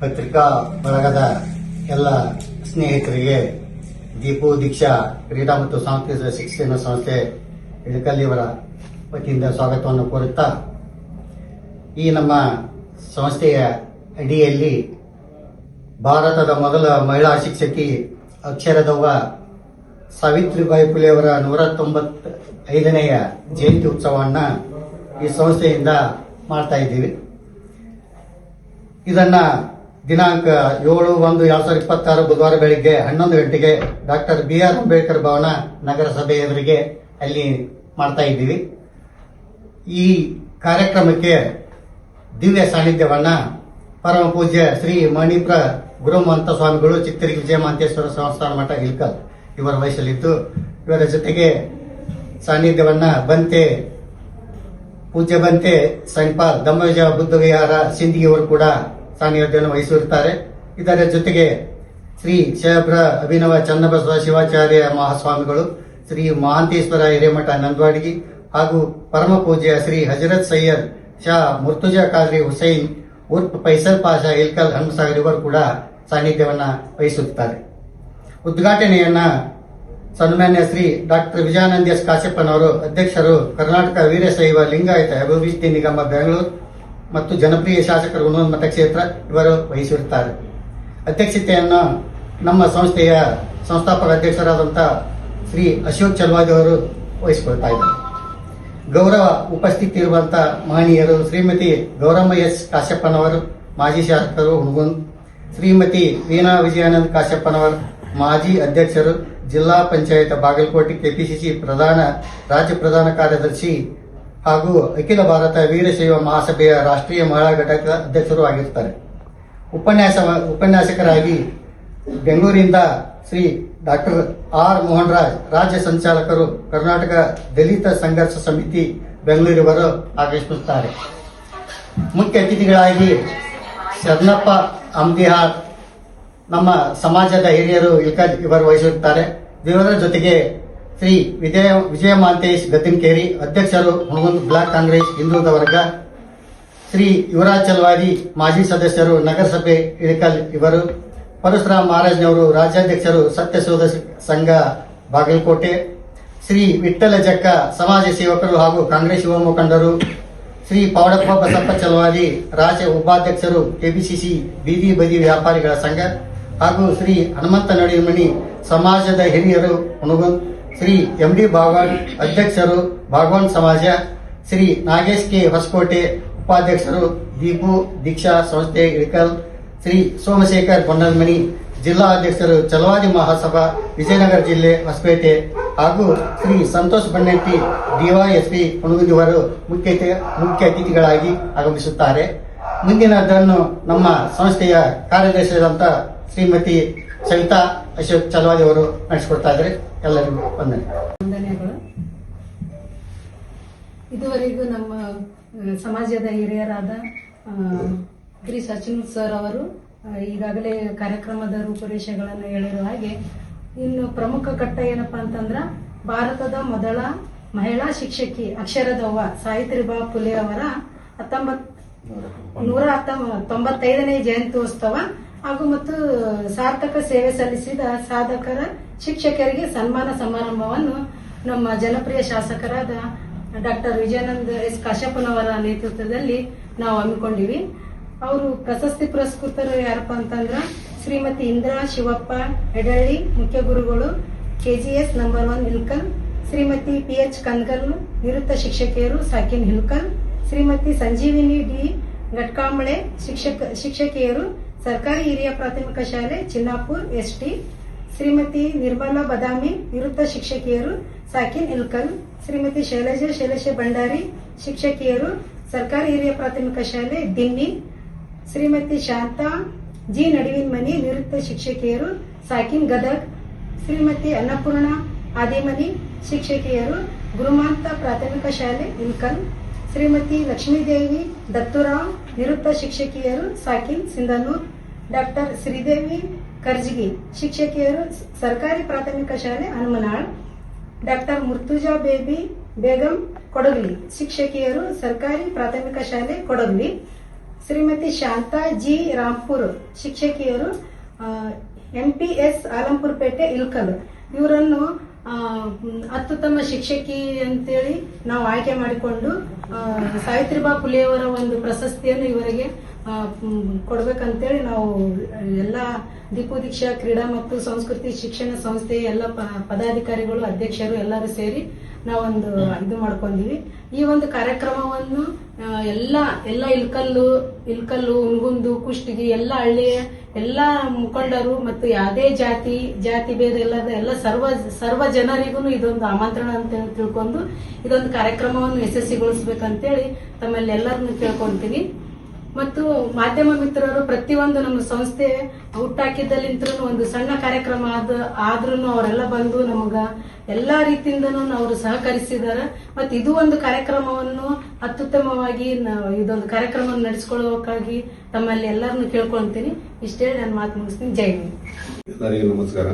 ಪತ್ರಿಕಾ ಬಳಗದ ಎಲ್ಲ ಸ್ನೇಹಿತರಿಗೆ ದೀಪೋ ದೀಕ್ಷಾ, ಕ್ರೀಡಾ ಮತ್ತು ಸಾಂಸ್ಕೃತಿಕ ಶಿಕ್ಷಣ ಸಂಸ್ಥೆ ಇಳಕಲ್ಲಿಯವರ ವತಿಯಿಂದ ಸ್ವಾಗತವನ್ನು ಕೋರುತ್ತಾ, ಈ ನಮ್ಮ ಸಂಸ್ಥೆಯ ಅಡಿಯಲ್ಲಿ ಭಾರತದ ಮೊದಲ ಮಹಿಳಾ ಶಿಕ್ಷಕಿ ಅಕ್ಷರದವ್ವ ಸಾವಿತ್ರಿಬಾಯಿ ಪುಲೆಯವರ ನೂರ ತೊಂಬತ್ತೈದನೆಯ ಜಯಂತಿ ಉತ್ಸವವನ್ನು ಈ ಸಂಸ್ಥೆಯಿಂದ ಮಾಡ್ತಾ ಇದ್ದೀವಿ. ಇದನ್ನ ದಿನಾಂಕ ಏಳು ಒಂದು ಎರಡ್ ಸಾವಿರದ ಇಪ್ಪತ್ತಾರು ಬುಧವಾರ ಬೆಳಿಗ್ಗೆ ಹನ್ನೊಂದು ಗಂಟೆಗೆ doctor B R Ambedkar Bhavan ನಗರಸಭೆಯವರಿಗೆ ಅಲ್ಲಿ ಮಾಡ್ತಾ ಇದ್ದೀವಿ. ಈ ಕಾರ್ಯಕ್ರಮಕ್ಕೆ ದಿವ್ಯ ಸಾನ್ನಿಧ್ಯವನ್ನು ಪರಮ ಪೂಜ್ಯ ಶ್ರೀ ಮಣಿಪ್ರ ಗುರುಮಂತ ಸ್ವಾಮಿಗಳು ಚಿತ್ತರಿ ವಿಜಯ ಮಹಂತೇಶ್ವರ ಸಂಸ್ಥಾನ ಮಠ ಇಲ್ಕಲ್ ಇವರ ವಯಸ್ಸಲ್ಲಿದ್ದು, ಇವರ ಜೊತೆಗೆ ಸಾನ್ನಿಧ್ಯವನ್ನು ಬಂತೆ, ಪೂಜ್ಯ ಬಂತೆ ಸಂಪಾಲ್ ದಮ್ಮಜ ಬುದ್ಧ ವಿಹಾರ ಸಿಂಧಿಯವರು ಕೂಡ ಸಾನ್ನಿಧ್ಯವನ್ನು ವಹಿಸಿರುತ್ತಾರೆ ಇದರ ಜೊತೆಗೆ ಶ್ರೀ ಶಯಭ್ರ ಅಭಿನವ ಚನ್ನಬಸವ ಶಿವಾಚಾರ್ಯ ಮಹಾಸ್ವಾಮಿಗಳು, ಶ್ರೀ ಮಹಾಂತೇಶ್ವರ ಹಿರೇಮಠ ನಂದವಾಡಿಗಿ ಹಾಗೂ ಪರಮ ಪೂಜ್ಯ ಶ್ರೀ ಹಜರತ್ ಸೈಯದ್ ಶಾ ಮುರ್ತುಜಾ ಖಾದ್ರಿ ಹುಸೈನ್, ಉರ್ಫ್ ಫೈಸಲ್ ಪಾಷಾ ಇಲ್ಕಲ್ ಹನುಮಸಾಗರ್ ಇವರು ಕೂಡ ಸಾನ್ನಿಧ್ಯವನ್ನು ವಹಿಸುತ್ತಾರೆ ಉದ್ಘಾಟನೆಯನ್ನ ಸನ್ಮಾನ್ಯ ಶ್ರೀ ಡಾಕ್ಟರ್ ವಿಜಯಾನಂದ ಎಸ್ ಕಾಶ್ಯಪ್ಪನವರು ಅಧ್ಯಕ್ಷರು ಕರ್ನಾಟಕ ವೀರಶೈವ ಲಿಂಗಾಯತ ಅಭಿವೃದ್ಧಿ ನಿಗಮ, ಬೆಂಗಳೂರು. ಮತ್ತು ಜನಪ್ರಿಯ ಶಾಸಕರು ಒಂದೊಂದು ಮತಕ್ಷೇತ್ರ ಇವರು ವಹಿಸಿರುತ್ತಾರೆ. ಅಧ್ಯಕ್ಷತೆಯನ್ನು ನಮ್ಮ ಸಂಸ್ಥೆಯ ಸಂಸ್ಥಾಪಕ ಅಧ್ಯಕ್ಷರಾದಂಥ ಶ್ರೀ ಅಶೋಕ್ ಚಲ್ವಾಜ್ ಅವರು ವಹಿಸಿಕೊಳ್ತಾ ಇದ್ದಾರೆ. ಗೌರವ ಉಪಸ್ಥಿತಿ ಇರುವಂಥ ಮಹನೀಯರು ಶ್ರೀಮತಿ ಗೌರಮ್ಮ ಎಸ್ ಕಾಶ್ಯಪ್ಪನವರು ಮಾಜಿ ಶಾಸಕರು ಹುಣಗುಂದ್, ಶ್ರೀಮತಿ ವೀಣಾ ವಿಜಯಾನಂದ್ ಕಾಶ್ಯಪ್ಪನವರು ಮಾಜಿ ಅಧ್ಯಕ್ಷರು ಜಿಲ್ಲಾ ಪಂಚಾಯತ್ ಬಾಗಲಕೋಟೆ ಕೆಪಿಸಿಸಿ ಪ್ರಧಾನ ರಾಜ್ಯ ಪ್ರಧಾನ ಕಾರ್ಯದರ್ಶಿ ಹಾಗೂ ಅಖಿಲ ಭಾರತ ವೀರಶೈವ ಮಹಾಸಭೆಯ ರಾಷ್ಟ್ರೀಯ ಮಹಿಳಾ ಘಟಕ ಅಧ್ಯಕ್ಷರು ಆಗಿರ್ತಾರೆ ಉಪನ್ಯಾಸ ಉಪನ್ಯಾಸಕರಾಗಿ ಬೆಂಗಳೂರಿನಿಂದ ಶ್ರೀ ಡಾಕ್ಟರ್ ಆರ್ ಮೋಹನ್ ರಾಜ್ ರಾಜ್ಯ ಸಂಚಾಲಕರು ಕರ್ನಾಟಕ ದಲಿತ ಸಂಘರ್ಷ ಸಮಿತಿ ಬೆಂಗಳೂರಿವರು ಆಗಮಿಸುತ್ತಾರೆ. ಮುಖ್ಯ ಅತಿಥಿಗಳಾಗಿ ಶರಣಪ್ಪ ಅಂಬಿಹಾರ್ ನಮ್ಮ ಸಮಾಜದ ಹಿರಿಯರು ಇವರು ವಹಿಸಿರುತ್ತಾರೆ ಇವರ ಜೊತೆಗೆ ಶ್ರೀ ವಿಜಯ ವಿಜಯ ಮಾಂತೇಶ್ ಗದ್ದಿನಕೇರಿ ಅಧ್ಯಕ್ಷರು ಹುಣಗುಂದ್ ಬ್ಲಾಕ್ ಕಾಂಗ್ರೆಸ್ ಹಿಂದುಳಿದ ವರ್ಗ, ಶ್ರೀ ಯುವರಾಜ್ ಚಲವಾದಿ ಮಾಜಿ ಸದಸ್ಯರು ನಗರಸಭೆ ಇಳಕಲ್ ಇವರು, ಪರಶುರಾಮ್ ಮಹಾರಾಜ್ನವರು ರಾಜ್ಯಾಧ್ಯಕ್ಷರು ಸತ್ಯಶೋಧ ಸಂಘ ಬಾಗಲಕೋಟೆ, ಶ್ರೀ ವಿಠ್ಠಲ ಜಕ್ಕ ಸಮಾಜ ಸೇವಕರು ಹಾಗೂ ಕಾಂಗ್ರೆಸ್ ಯುವ ಮುಖಂಡರು, ಶ್ರೀ ಪೌಡಪ್ಪ ಬಸಪ್ಪ ಚಲವಾದಿ ರಾಜ್ಯ ಉಪಾಧ್ಯಕ್ಷರು ಕೆಬಿಸಿಸಿ ಬೀದಿ ಬದಿ ವ್ಯಾಪಾರಿಗಳ ಸಂಘ ಹಾಗೂ ಶ್ರೀ ಹನುಮಂತ ನಡಿಮಣಿ ಸಮಾಜದ ಹಿರಿಯರು ಹುಣಗುಂದ್ ಶ್ರೀ ಎಂ ಡಿ ಭಾಗವಾನ್ ಅಧ್ಯಕ್ಷರು ಭಾಗವನ್ ಸಮಾಜ, ಶ್ರೀ ನಾಗೇಶ್ ಕೆ ಹೊಸಕೋಟೆ ಉಪಾಧ್ಯಕ್ಷರು ದೀಪು ದೀಕ್ಷಾ ಸಂಸ್ಥೆ ಇಳಕಲ್, ಶ್ರೀ ಸೋಮಶೇಖರ್ ಬೊನ್ನಲ್ಮನಿ ಜಿಲ್ಲಾ ಅಧ್ಯಕ್ಷರು ಚಲವಾದಿ ಮಹಾಸಭಾ, ವಿಜಯನಗರ ಜಿಲ್ಲೆ ಹೊಸಪೇಟೆ ಹಾಗೂ ಶ್ರೀ ಸಂತೋಷ್ ಬಣ್ಣಟ್ಟಿ ಡಿವೈಎಸ್ಪಿ ಹುಣಗುಂದಿವರು ಮುಖ್ಯ ಮುಖ್ಯ ಅತಿಥಿಗಳಾಗಿ ಆಗಮಿಸುತ್ತಾರೆ. ಮುಂದಿನದನ್ನು ನಮ್ಮ ಸಂಸ್ಥೆಯ ಕಾರ್ಯದರ್ಶಿಯಾದಂಥ ಶ್ರೀಮತಿ ಸವಿತಾ ಅಶೋಕ್ ಚಲವಾದಿ ಅವರು ನಡೆಸಿಕೊಡ್ತಾ ಇದ್ದಾರೆ ಎಲ್ಲರಿಗೂ ವಂದನೆ. ವಂದನೆಗಳು. ಇದುವರೆಗೂ ನಮ್ಮ ಸಮಾಜದ ಹಿರಿಯರಾದ ಶ್ರೀ ಸಚಿನ್ ಸರ್ ಅವರು ಈಗಾಗಲೇ ಕಾರ್ಯಕ್ರಮದ ರೂಪುರೇಷೆಗಳನ್ನು ಹೇಳಿರುವ ಹಾಗೆ, ಇನ್ನು ಪ್ರಮುಖ ಕಟ್ಟ ಏನಪ್ಪಾ ಅಂತಂದ್ರ, ಭಾರತದ ಮೊದಲ ಮಹಿಳಾ ಶಿಕ್ಷಕಿ ಅಕ್ಷರದವ್ವ ಸಾವಿತ್ರಿಬಾ ಫುಲೆ ಅವರ ಹತ್ತೊಂಬತ್, ನೂರ ಹತ್ತೊಂಬ- ತೊಂಬತ್ತೈದನೇ ಜಯಂತ್ಯೋತ್ಸವ ಹಾಗೂ ಮತ್ತು ಸಾರ್ಥಕ ಸೇವೆ ಸಲ್ಲಿಸಿದ ಸಾಧಕರ, ಶಿಕ್ಷಕರಿಗೆ ಸನ್ಮಾನ ಸಮಾರಂಭವನ್ನು ನಮ್ಮ ಜನಪ್ರಿಯ ಶಾಸಕರಾದ ಡಾಕ್ಟರ್ ವಿಜಯಾನಂದ ಎಸ್ ಕಾಶ್ಯಪ್ಪನವರ ನೇತೃತ್ವದಲ್ಲಿ ನಾವು ಹಮ್ಮಿಕೊಂಡಿವಿ. ಅವರು ಪ್ರಶಸ್ತಿ ಪುರಸ್ಕೃತರು ಯಾರಪ್ಪ ಅಂತಂದ್ರ ಶ್ರೀಮತಿ ಇಂದ್ರಾ ಶಿವಪ್ಪ ಎಡಳ್ಳಿ ಮುಖ್ಯ ಗುರುಗಳು KGS number one Hilkal Shrimati P H Kangal ನಿವೃತ್ತ ಶಿಕ್ಷಕಿಯರು ಸಾಕಿನ್ ಹಿಲ್ಕಲ್, ಶ್ರೀಮತಿ ಸಂಜೀವಿನಿ ಡಿ ಘಟ್ಕಾಂಬಳೆ, ಶಿಕ್ಷಕ, ಶಿಕ್ಷಕಿಯರು ಸರ್ಕಾರಿ ಹಿರಿಯ ಪ್ರಾಥಮಿಕ ಶಾಲೆ ಚಿನ್ನಾಪುರ್ ಎಸ್ಟಿ, ಶ್ರೀಮತಿ ನಿರ್ಮಲಾ ಬದಾಮಿ ನಿವೃತ್ತ ಶಿಕ್ಷಕಿಯರು ಸಾಕಿನ್ ಇಲ್ಕಲ್ ಶ್ರೀಮತಿ ಶೈಲಜಾ ಶೈಲಶ ಭಂಡಾರಿ, ಶಿಕ್ಷಕಿಯರು ಸರ್ಕಾರಿ ಹಿರಿಯ ಪ್ರಾಥಮಿಕ ಶಾಲೆ, ದಿನ್ನಿ, ಶ್ರೀಮತಿ ಶಾಂತಾ, ಜಿ ನಡುವಿನ ಮನಿ ನಿವೃತ್ತ ಶಿಕ್ಷಕಿಯರು ಸಾಕಿನ್ ಗದಗ್, ಶ್ರೀಮತಿ ಅನ್ನಪೂರ್ಣ ಆದಿಮನಿ, ಶಿಕ್ಷಕಿಯರು ಗುರುಮಾಂತ ಪ್ರಾಥಮಿಕ ಶಾಲೆ ಇಲ್ಕಲ್ ಶ್ರೀಮತಿ ಲಕ್ಷ್ಮೀದೇವಿ ದತ್ತುರಾಮ್, ನಿವೃತ್ತ ಶಿಕ್ಷಕಿಯರು ಸಾಕಿನ್ ಸಿಂಧನೂರ್, ಡಾಕ್ಟರ್ ಶ್ರೀದೇವಿ ಕರ್ಜಿಗಿ, ಶಿಕ್ಷಕಿಯರು ಸರ್ಕಾರಿ ಪ್ರಾಥಮಿಕ ಶಾಲೆ ಹನುಮನಾಳ್, ಡಾಕ್ಟರ್ ಮುರ್ತುಜಾ ಬೇಬಿ ಬೇಗಂ ಕೊಡಗಲಿ, ಶಿಕ್ಷಕಿಯರು ಸರ್ಕಾರಿ ಪ್ರಾಥಮಿಕ ಶಾಲೆ ಕೊಡಗಲಿ. ಶ್ರೀಮತಿ ಶಾಂತಾ ಜಿ ರಾಂಪುರ್ ಶಿಕ್ಷಕಿಯರು ಎಂಪಿಎಸ್ ಆಲಂಪುರ್ ಪೇಟೆ ಇಲ್ಕಲ್ ಇವರನ್ನು ಅತ್ಯುತ್ತಮ ಶಿಕ್ಷಕಿ ಅಂತೇಳಿ ನಾವು ಆಯ್ಕೆ ಮಾಡಿಕೊಂಡು ಸಾವಿತ್ರಿಬಾ ಫುಲೆಯವರ ಒಂದು ಪ್ರಶಸ್ತಿಯನ್ನು ಇವರಿಗೆ ಕೊಡ್ಬೇಕಂತೇಳಿ ನಾವು ಎಲ್ಲ ದೀಪೋದೀಕ್ಷಾ ಕ್ರೀಡಾ ಮತ್ತು ಸಂಸ್ಕೃತಿ ಶಿಕ್ಷಣ ಸಂಸ್ಥೆ ಎಲ್ಲ ಪದಾಧಿಕಾರಿಗಳು, ಅಧ್ಯಕ್ಷರು ಎಲ್ಲರೂ ಸೇರಿ ನಾವೊಂದು ಇದು ಮಾಡ್ಕೊಂಡಿವಿ. ಈ ಒಂದು ಕಾರ್ಯಕ್ರಮವನ್ನು ಎಲ್ಲ ಎಲ್ಲ ಇಲ್ಕಲ್ಲು ಇಲ್ಕಲ್ಲು, ಉನ್ಗುಂದು, ಕುಷ್ಟಗಿ ಎಲ್ಲ ಹಳ್ಳಿಯ ಎಲ್ಲ ಮುಖಂಡರು ಮತ್ತು ಯಾವುದೇ ಜಾತಿ ಜಾತಿ ಬೇರೆ ಇಲ್ಲದ ಎಲ್ಲ ಸರ್ವ ಸರ್ವ ಜನರಿಗೂ ಇದೊಂದು ಆಮಂತ್ರಣ ಅಂತ ತಿಳ್ಕೊಂಡು ಇದೊಂದು ಕಾರ್ಯಕ್ರಮವನ್ನು ಯಶಸ್ವಿಗೊಳಿಸ್ಬೇಕಂತೇಳಿ ತಮ್ಮಲ್ಲಿ ಎಲ್ಲರನ್ನು ಕೇಳ್ಕೊಂತೀನಿ ಮತ್ತು ಮಾಧ್ಯಮ ಮಿತ್ರರು ಪ್ರತಿಯೊಂದು ನಮ್ಮ ಸಂಸ್ಥೆ ಹುಟ್ಟಾಕಿದ್ದಲ್ಲಿಂತ ಒಂದು ಸಣ್ಣ ಕಾರ್ಯಕ್ರಮ ಆದ ಆದ್ರೂ ಅವರೆಲ್ಲ ಬಂದು ನಮಗ ಎಲ್ಲಾ ರೀತಿಯಿಂದನೂ ಅವರು ಸಹಕರಿಸಿದ್ದಾರೆ. ಮತ್ತೆ ಇದು ಒಂದು ಕಾರ್ಯಕ್ರಮವನ್ನು ಅತ್ಯುತ್ತಮವಾಗಿ ಇದೊಂದು ಕಾರ್ಯಕ್ರಮವನ್ನು ನಡೆಸ್ಕೊಳ್ಳೋಕ್ಕಾಗಿ ತಮ್ಮಲ್ಲಿ ಎಲ್ಲರನ್ನು ಕೇಳ್ಕೊಳ್ತೀನಿ. ಇಷ್ಟೇ ನಾನು ಮಾತು ಮುಗಿಸ್ತೀನಿ. ಜೈ ಹಿಂದ್. ಎಲ್ಲರಿಗೂ ನಮಸ್ಕಾರ.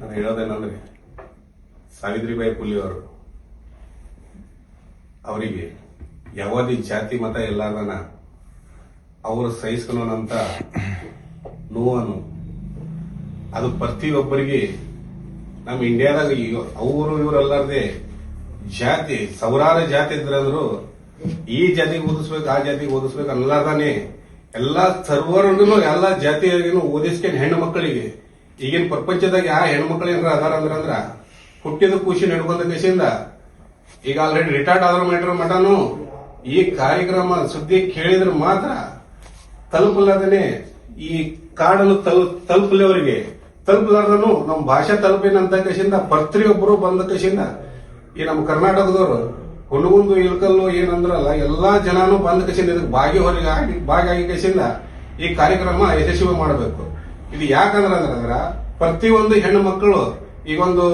ನಾನು ಹೇಳೋದೇನಂದ್ರೆ, ಸಾವಿತ್ರಿಬಾಯಿ ಪುಲಿ ಅವರು ಅವರಿಗೆ ಯಾವುದೇ ಜಾತಿ, ಮತ ಇಲ್ಲಾರ್ದನ ಅವರು ಸಹಿಸ್ಕೊಳ್ಳೋಣಂತ ನೋವನ್ನು ಅದು ಪ್ರತಿಯೊಬ್ಬರಿಗೆ ನಮ್ಮ ಇಂಡಿಯಾದಾಗ ಅವರು ಇವರಲ್ಲಾರ್ದೆ ಜಾತಿ, ಸಾವಿರಾರು ಜಾತಿ ಇದ್ರಂದ್ರು ಈ ಜಾತಿಗೆ ಓದಿಸ್ಬೇಕು, ಆ ಜಾತಿಗೆ ಓದಿಸ್ಬೇಕು ಅಲ್ಲಾರ್ದಾನೆ ಎಲ್ಲಾ ಸರ್ವರನ್ನು ಎಲ್ಲಾ ಜಾತಿಯರಿಗೂ ಓದಿಸ್ಕೊಂಡು ಹೆಣ್ಣು ಮಕ್ಕಳಿಗೆ. ಈಗಿನ ಪ್ರಪಂಚದಾಗ ಯಾವ ಮಕ್ಕಳು ಏನಾರ ಅದಾರ ಅಂದ್ರ ಅಂದ್ರ ಹುಟ್ಟಿದ ಖುಷಿ ನಡ್ಕೊಂಡ ದೇಶದಿಂದ ಈಗ ಆಲ್ರೆಡಿ ರಿಟೈರ್ಡ್ ಆದ್ರ ಮಾಡಿರೋ ಮಠನು ಈ ಕಾರ್ಯಕ್ರಮ ಸುದ್ದಿ ಕೇಳಿದ್ರೆ ಮಾತ್ರ ತಲುಪಲ್ಲದೇ ಈ ಕಾಡನ್ನು ತಲು ತಲುಪಲವರಿಗೆ ತಲುಪಲಾರ್ದನು ನಮ್ಮ ಭಾಷೆ ತಲುಪಿನಂತ ಕಸಿಂದ ಪ್ರತಿಯೊಬ್ಬರು ಬಂದ ಕಸಿಂದ ಈ ನಮ್ಮ ಕರ್ನಾಟಕದವರು, ಹುಣಗುಂದು, ಇಳ್ಕಲ್ಲು ಏನಂದ್ರಲ್ಲ, ಎಲ್ಲಾ ಜನನು ಬಂದ ಕಸಿಂದ ಇದಕ್ಕೆ ಭಾಗಿ ಹೊರಗೆ ಆಗಿ ಭಾಗಿಯಾಗಿ ಕಸಿಂದ ಈ ಕಾರ್ಯಕ್ರಮ ಯಶಸ್ವಿ ಮಾಡಬೇಕು. ಇದು ಯಾಕಂದ್ರ ಅಂದ್ರ ಪ್ರತಿಯೊಂದು ಹೆಣ್ಣು ಮಕ್ಕಳು ಈಗ ಒಂದು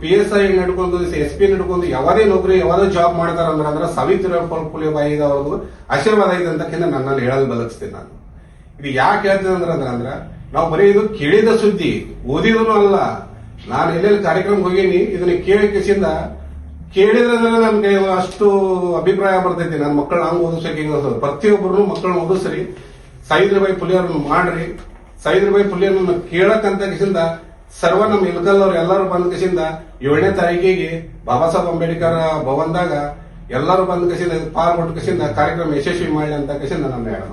ಪಿ ಎಸ್ ಐ ನಡ್ಕೊಂಡು ಎಸ್ ಪಿ ನಡ್ಕೊಂಡು ಯಾವುದೇ ನೌಕರಿ, ಯಾವುದೇ ಜಾಬ್ ಮಾಡ್ತಾರ ಅಂದ್ರೆ ಅಂದ್ರೆ ಸಾವಿತ್ರಿ ಪುಲಿ ಬಾಯಿ ಅವ್ರದ್ದು ಆಶೀರ್ವಾದ ಇದೆ ಅಂತ ನನ್ನಲ್ಲಿ ಹೇಳಲು ಬದಲಿಸ್ತೀನಿ ನಾನು. ಇದು ಯಾಕೆ ಹೇಳ್ತೀನಿ ಅಂದ್ರ ಅಂದ್ರ ನಾವು ಬರೀ ಇದು ಕೇಳಿದ ಸುದ್ದಿ, ಓದಿದನು ಅಲ್ಲ. ನಾನು ಎಲ್ಲೆಲ್ಲಿ ಕಾರ್ಯಕ್ರಮ ಹೋಗೀನಿ, ಇದನ್ನ ಕೇಳಿಕಿಸಿಂದ ಕೇಳಿದ್ರೆ ನನ್ಗೆ ಅಷ್ಟು ಅಭಿಪ್ರಾಯ ಬರ್ತೈತಿ. ನನ್ನ ಮಕ್ಕಳು ಹಂಗ ಓದಿಸಕ್ಕೆ ಹಿಂಗ ಪ್ರತಿಯೊಬ್ಬರು ಮಕ್ಕಳನ್ನ ಓದಿಸ್ರಿ. ಸೈದ್ರಬಾಯಿ ಪುಲಿಯವ್ರನ್ನ ಮಾಡ್ರಿ. ಸಾವಿತ್ರಿಬಾಯಿ ಫುಲೆಯನ್ನ ಕೇಳಕ್ಕಂತ ಕಿಸಿಂದ ಸರ್ವ ನಮ್ಮ ಇಲ್ಕಲ್ ಅವ್ರು ಎಲ್ಲರೂ ಬಂದ ಕಿಸಿಂದ, ಏಳನೇ ತಾರೀಕಿಗೆ ಬಾಬಾ ಸಾಹೇಬ್ ಅಂಬೇಡ್ಕರ್ ಭವನದಾಗ ಎಲ್ಲರೂ ಬಂದ ಕಸಿಂದ ಪಾಲ್ಗೊಟ್ಟು ಕಸಿಂದ ಕಾರ್ಯಕ್ರಮ ಯಶಸ್ವಿ ಮಾಡಿ ಅಂತ ಕಸಿಂದ ನಾನು ಹೇಳೋಣ